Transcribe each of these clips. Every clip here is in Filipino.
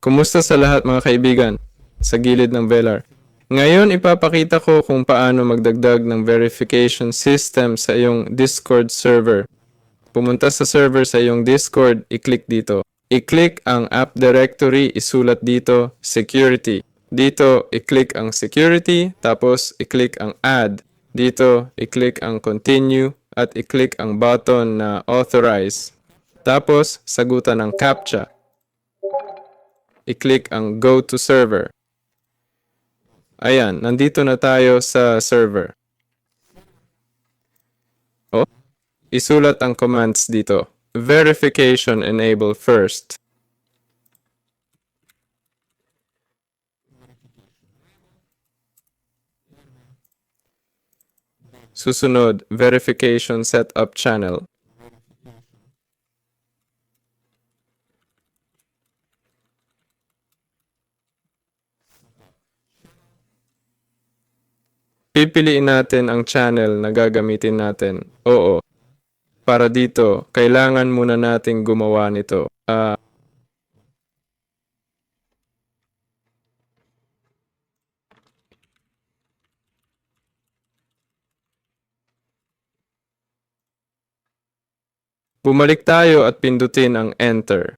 Kumusta sa lahat mga kaibigan? Sa gilid ng Velar. Ngayon ipapakita ko kung paano magdagdag ng verification system sa iyong Discord server. Pumunta sa server sa iyong Discord, i-click dito. I-click ang app directory, isulat dito, security. Dito, i-click ang security, tapos i-click ang add. Dito, i-click ang continue, at i-click ang button na authorize. Tapos, sagutan ng CAPTCHA. I-click ang go to server. Ayan, nandito na tayo sa server. Oh, isulat ang commands dito. Verification enable first. Susunod, verification setup channel. Pipiliin natin ang channel na gagamitin natin. Oo. Para dito, kailangan muna nating gumawa nito. Ah, Bumalik tayo at pindutin ang enter.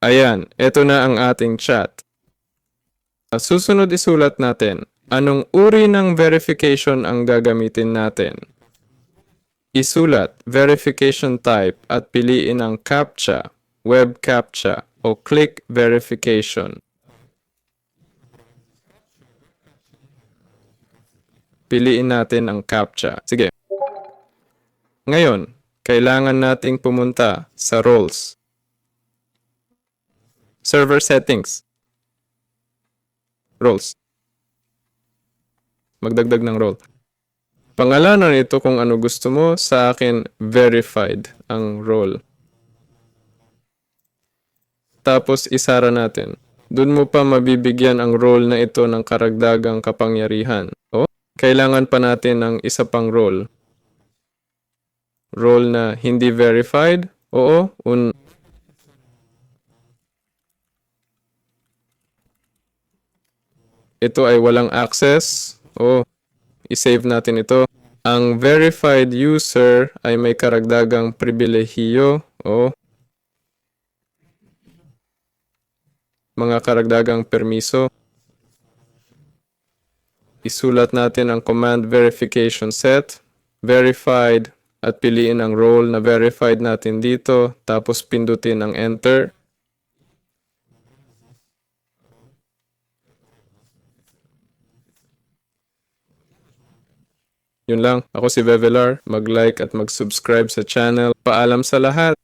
Ayan, ito na ang ating chat. Susunod isulat natin, anong uri ng verification ang gagamitin natin? Isulat, verification type at piliin ang CAPTCHA, web CAPTCHA o click verification. Piliin natin ang CAPTCHA. Sige. Ngayon, kailangan nating pumunta sa roles. Server settings. Roles. Magdagdag ng role. Pangalanan ito kung ano gusto mo. Sa akin, verified ang role. Tapos isara natin. Doon mo pa mabibigyan ang role na ito ng karagdagang kapangyarihan. O, kailangan pa natin ng isa pang role. Role na hindi verified. Oo, un ito ay walang access. O, isave natin ito. Ang verified user ay may karagdagang pribilehiyo o mga karagdagang permiso. Isulat natin ang command verification set, verified, at piliin ang role na verified natin dito, tapos pindutin ang enter. Yun lang, ako si Vevelar, mag-like at mag-subscribe sa channel. Paalam sa lahat!